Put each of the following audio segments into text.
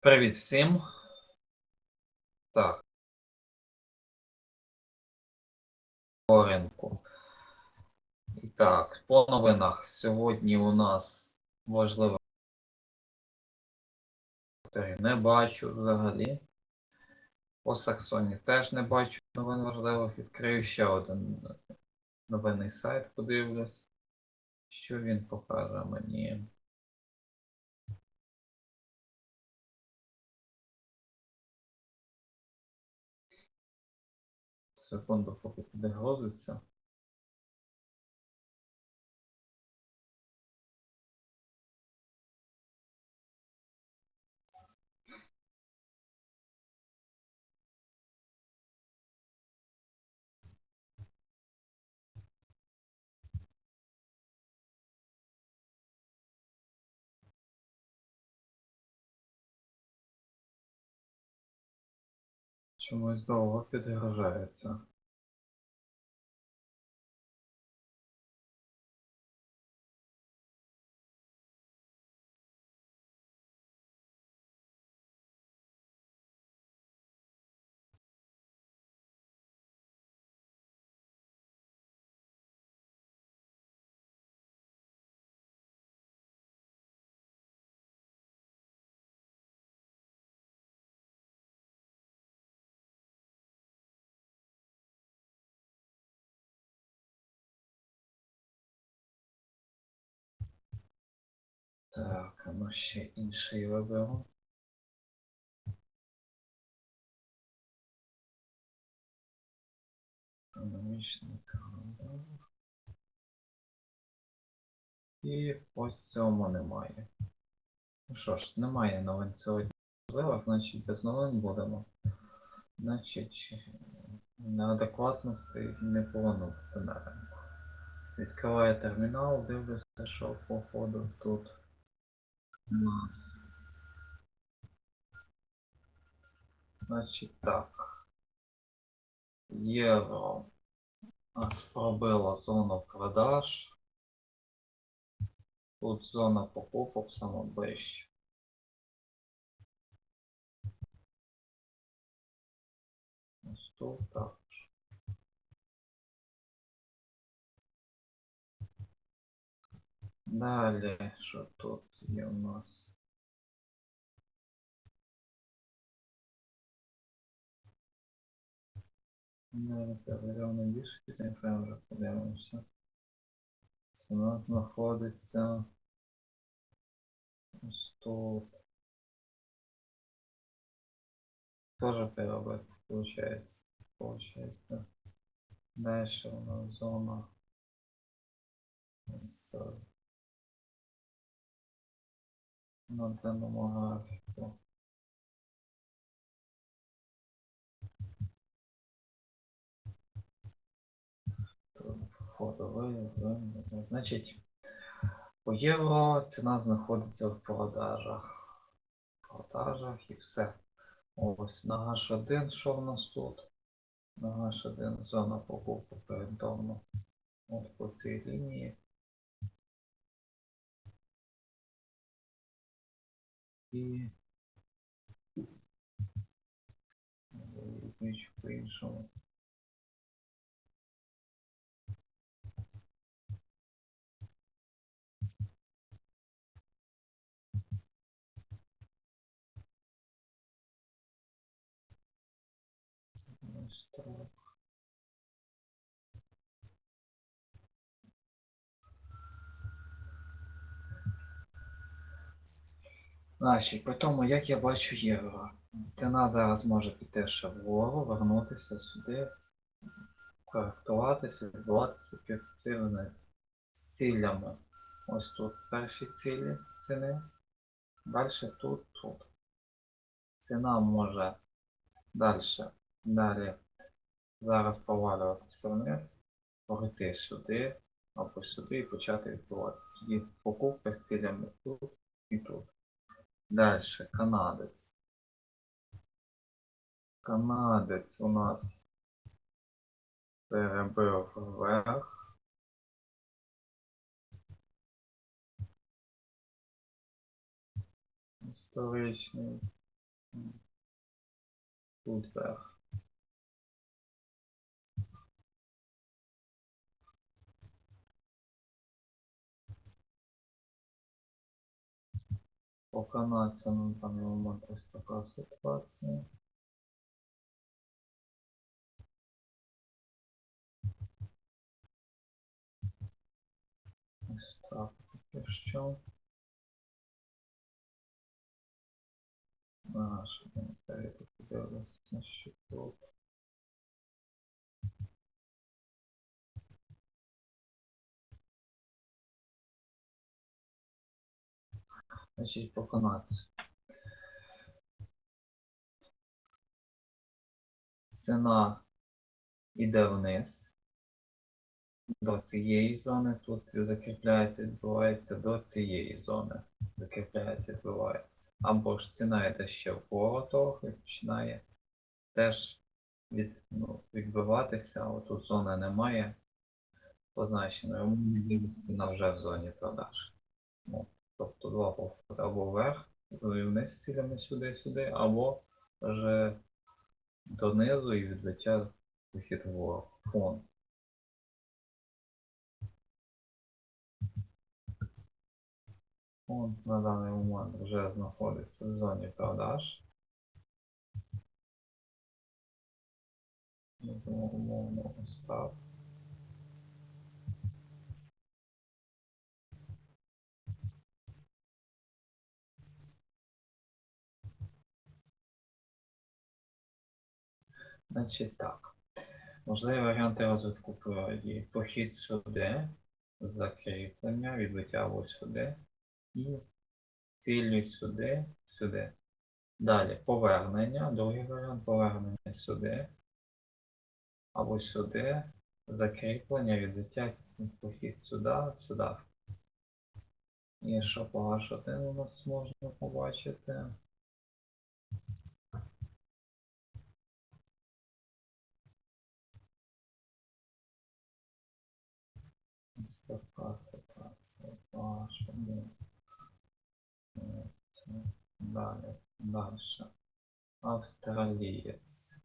Привіт всім. Так. По ринку. І так, по новинах. Сьогодні у нас важливо. Не бачу взагалі. По Саксоні теж не бачу новин важливих. Відкрию ще один новинний сайт, подивлюсь. Що він покаже мені? Секунду, поки підгрузиться. Чомусь довго підгружається. Так, а ну ще інший виберу. Економічний календар. І ось цьому немає. Ну що ж, немає новин сьогодні важливих, значить без новин будемо. Значить, неадекватності не повинно бути на ринку. Відкриваю термінал, дивлюся, що по ходу тут нас. Значить так. Євро нас пробило зону продаж. Тут зона покупок саме ближче. Ось тут так. Далі, що тут є у нас? Ну, перевіряємо більше, не вже подивимося. Ціна знаходиться ось тут. Тоже переробити, получается. Получается. Дальше у нас зона. Ось це. На даному графіку. Ходовий, значить, по євро ціна знаходиться в продажах. В продажах і все. Ось на H1, що в нас тут? На H1 зона покупок орієнтовно. От по цій лінії. І по-іншому. Ось так. Значить, по тому, як я бачу євро. Ціна зараз може піти ще вгору, вернутися сюди, коректуватися, відбуватися підцілення з цілями. Ось тут перші цілі ціни. Далі тут, тут. Ціна може далі, далі зараз повалюватися вниз, пройти сюди або сюди і почати відбуватися. Тоді покупка з цілями тут і тут. Дальше, канадець. Канадець у нас перебив вверх. Історичний. Тут верх. По канадцю на даний момент ось така ситуація. Ось так поки що. А, Значить, по канадцю. Ціна йде вниз до цієї зони, тут закріпляється, відбувається до цієї зони. Закріпляється, відбувається. Або ж ціна йде ще вгору трохи, починає теж від, ну, відбиватися, а тут зони немає позначеної. Ціна вже в зоні продаж. Ну, тобто два повтори або вверх, і вниз цілями сюди-сюди, або вже донизу і відбиття вихід вгору. Фон. Фонд на даний момент вже знаходиться в зоні продаж. Тому умовно ось Значить так. Можливі варіанти розвитку події. Похід сюди, закріплення, відбиття ось сюди і цілі сюди, сюди. Далі повернення, другий варіант повернення сюди. Або сюди, закріплення, відбиття, похід сюди, сюди. І що по H1 у нас можна побачити? Ось така ситуація по H1. Е, це Далі, дальше. Австралієць.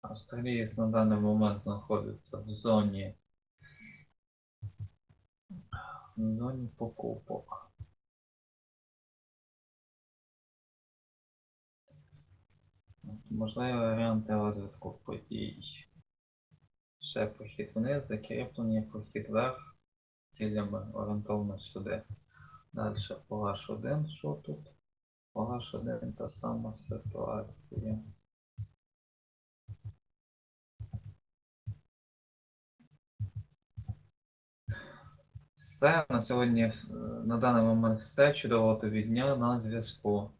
Австралієць на даний момент знаходиться в зоні в зоні покупок. Можливі варіанти розвитку подій. Ще похід вниз, закріплення, похід вверх, цілями орієнтовно сюди. Далі по H1, що тут? По H1 та сама ситуація. Все, на сьогодні, е, на даний момент все. Чудового тобі дня на зв'язку.